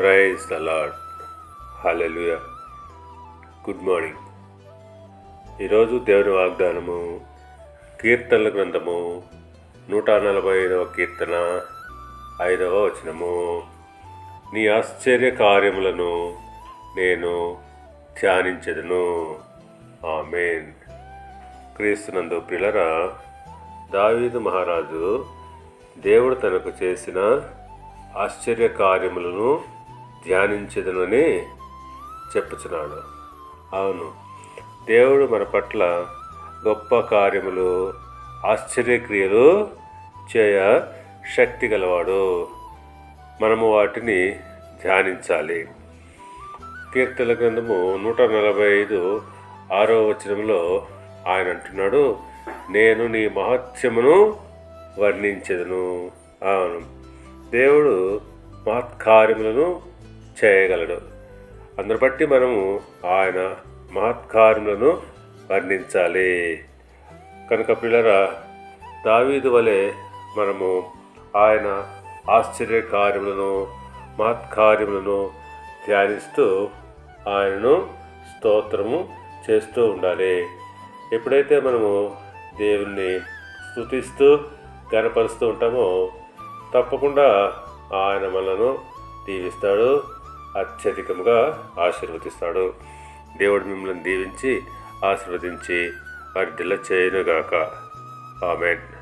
Praise the Lord good morning ఈరోజు దేవుని వాగ్దానము కీర్తనల గ్రంథము నూట నలభై ఐదవ కీర్తన ఐదవ వచనము. నీ ఆశ్చర్య కార్యములను నేను ధ్యానించదును. ఆమెన్. క్రీస్తునందు పిల్లరా దావీదు మహారాజు దేవుడు తనకు చేసిన ఆశ్చర్య కార్యములను ధ్యానించదనని చెప్పుచున్నాడు. అవును దేవుడు మన పట్ల గొప్ప కార్యములు ఆశ్చర్యక్రియలు చేయ శక్తి గలవాడు. మనము వాటిని ధ్యానించాలి. కీర్తన గ్రంథము నూట నలభై ఐదు ఆరో వచనంలో ఆయన అంటున్నాడు నేను నీ మహత్యమును వర్ణించదును. అవును దేవుడు మహత్కార్యములను చేయగలడు. అందును బట్టి మనము ఆయన మహత్కార్యములను వర్ణించాలి. కనుక పిల్లరా దావీదు వలె మనము ఆయన ఆశ్చర్య కార్యములను మహత్కార్యములను ధ్యానిస్తూ ఆయనను స్తోత్రము చేస్తూ ఉండాలి. ఎప్పుడైతే మనము దేవుణ్ణి స్థుతిస్తూ గనపరుస్తూ ఉంటామో తప్పకుండా ఆయన మనను దీవిస్తాడు అత్యధికంగా ఆశీర్వదిస్తాడు. దేవుడు మిమ్మల్ని దీవించి ఆశీర్వదించి వారి దిల్ల చేయనుగాక ఆమెన్.